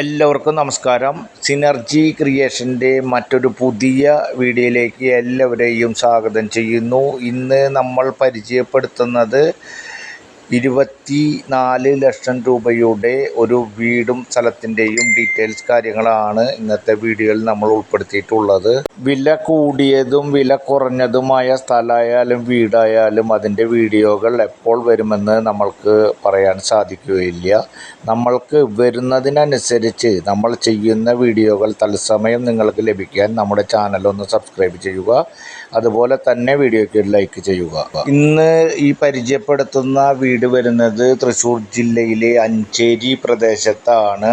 എല്ലാവർക്കും നമസ്കാരം. സിനർജി ക്രിയേഷന്റെ മറ്റൊരു പുതിയ വീഡിയോയിലേക്ക് എല്ലാവരെയും സ്വാഗതം ചെയ്യുന്നു. ഇന്ന് നമ്മൾ പരിചയപ്പെടുത്തുന്നത് ഇരുപത്തി നാല് ലക്ഷം രൂപയുടെ ഒരു വീടും സ്ഥലത്തിന്റെയും ഡീറ്റെയിൽസ് കാര്യങ്ങളാണ് ഇന്നത്തെ വീഡിയോയിൽ നമ്മൾ ഉൾപ്പെടുത്തിയിട്ടുള്ളത്. വില കൂടിയതും വില കുറഞ്ഞതുമായ സ്ഥലമായാലും വീടായാലും അതിന്റെ വീഡിയോകൾ എപ്പോൾ വരുമെന്ന് നമ്മൾക്ക് പറയാൻ സാധിക്കുകയില്ല. നമ്മൾക്ക് വരുന്നതിനനുസരിച്ച് നമ്മൾ ചെയ്യുന്ന വീഡിയോകൾ തത്സമയം നിങ്ങൾക്ക് ലഭിക്കാൻ നമ്മുടെ ചാനൽ ഒന്ന് സബ്സ്ക്രൈബ് ചെയ്യുക. അതുപോലെ തന്നെ വീഡിയോയ്ക്ക് ലൈക്ക് ചെയ്യുക. ഇന്ന് ഈ പരിചയപ്പെടുത്തുന്ന വീട് വരുന്നത് തൃശ്ശൂർ ജില്ലയിലെ അഞ്ചേരി പ്രദേശത്താണ്.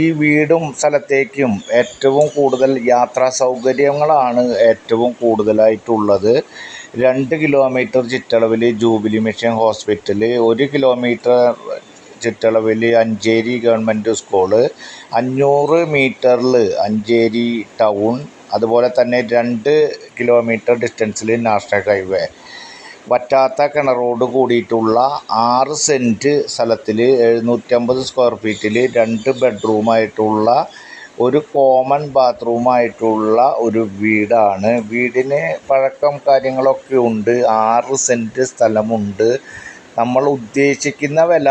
ഈ വീടും സ്ഥലത്തേക്കും ഏറ്റവും കൂടുതൽ യാത്രാ സൗകര്യങ്ങളാണ് ഏറ്റവും കൂടുതലായിട്ടുള്ളത്. രണ്ട് കിലോമീറ്റർ ചുറ്റളവിൽ ജൂബിലി മിഷൻ ഹോസ്പിറ്റൽ ഒരു കിലോമീറ്റർ ചുറ്റളവിൽ അഞ്ചേരി ഗവൺമെന്റ് സ്കൂൾ അഞ്ഞൂറ് മീറ്ററിൽ അഞ്ചേരി ടൗൺ അതുപോലെ തന്നെ രണ്ട് കിലോമീറ്റർ ഡിസ്റ്റൻസിൽ നാഷണൽ ഹൈവേ. വറ്റാത്ത കിണറോട് കൂടിയിട്ടുള്ള ആറ് സെന്റ് സ്ഥലത്തിൽ എഴുന്നൂറ്റമ്പത് സ്ക്വയർ ഫീറ്റിൽ രണ്ട് ബെഡ്റൂമായിട്ടുള്ള ഒരു കോമൺ ബാത്റൂമായിട്ടുള്ള ഒരു വീടാണ്. വീടിന് പഴക്കം കാര്യങ്ങളൊക്കെ ഉണ്ട്. ആറ് സെന്റ് സ്ഥലമുണ്ട്. നമ്മൾ ഉദ്ദേശിക്കുന്ന വില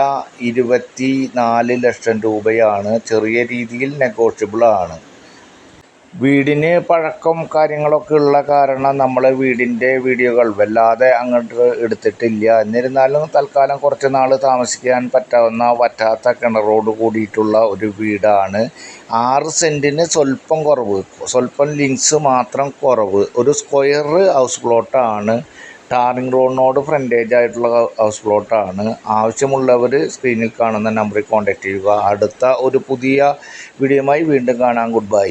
ഇരുപത്തി നാല് ലക്ഷം രൂപയാണ്. ചെറിയ രീതിയിൽ നെഗോഷ്യബിളാണ് വീടിന് പഴക്കം കാര്യങ്ങളൊക്കെ ഉള്ള കാരണം നമ്മൾ വീടിന്റെ വീഡിയോകൾ വല്ലാതെ അങ്ങോട്ട് എടുത്തിട്ടില്ല. എന്നിരുന്നാലും തൽക്കാലം കുറച്ച് നാൾ താമസിക്കാൻ പറ്റാവുന്ന വറ്റാത്ത കിണറോട് കൂടിയിട്ടുള്ള ഒരു വീടാണ്. ആറ് സെന്റിന് സ്വല്പം കുറവ്. സ്വല്പം ലിങ്ക്സ് മാത്രം കുറവ്. ഒരു സ്ക്വയർ ഹൗസ് പ്ലോട്ടാണ്. ടാറിംഗ് റോഡിനോട് ഫ്രണ്ടേജ് ആയിട്ടുള്ള ഹൗസ് പ്ലോട്ടാണ്. ആവശ്യമുള്ളവർ സ്ക്രീനിൽ കാണുന്ന നമ്പറിൽ കോൺടാക്റ്റ് ചെയ്യുക. അടുത്ത ഒരു പുതിയ വീഡിയോയുമായി വീണ്ടും കാണാം. Good bye.